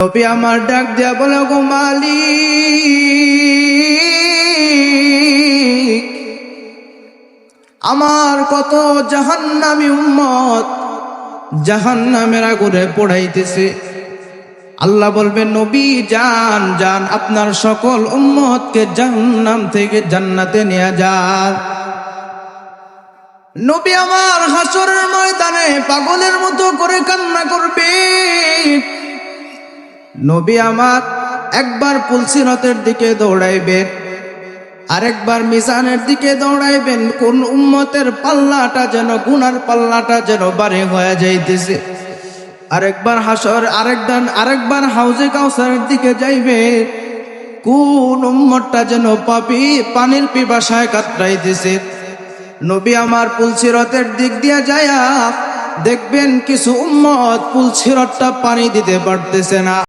নবী আমার ডাক দিয়া বলে, গো মালিক, আমার কত জাহান্নামী উম্মত জাহান্নামের আগুনে পড়াইতেছে। আল্লাহ বলবেন নবী, যান যান, আপনার সকল উম্মতকে জাহান্নাম থেকে জান্নাতে নিয়ে যান। নবী আমার হাসরের ময়দানে পাগলের মতো করে কান্না করবে। নবী আমার একবার পুলসিরতের দিকে দৌড়াইবেন, আরেকবার মিজানের দিকে দৌড়াইবেন, কোন উম্মতের পাল্লাটা যেন, গুনার পাল্লাটা যেন বাড়ি হয়ে যাইতেছে। আরেকবার হাসর আরেকদান, আরেকবার হাউজে কাউসারের দিকে যাইবে কোন উম্মতটা যেন পাপি, পানির পিপাসায় কাতরাইতেছে। নবী আমার পুলসিরতের দিক দিয়ে যায়া দেখবেন কিছু উম্মত পুলসিরতটা পানি দিতে পারতেছে না।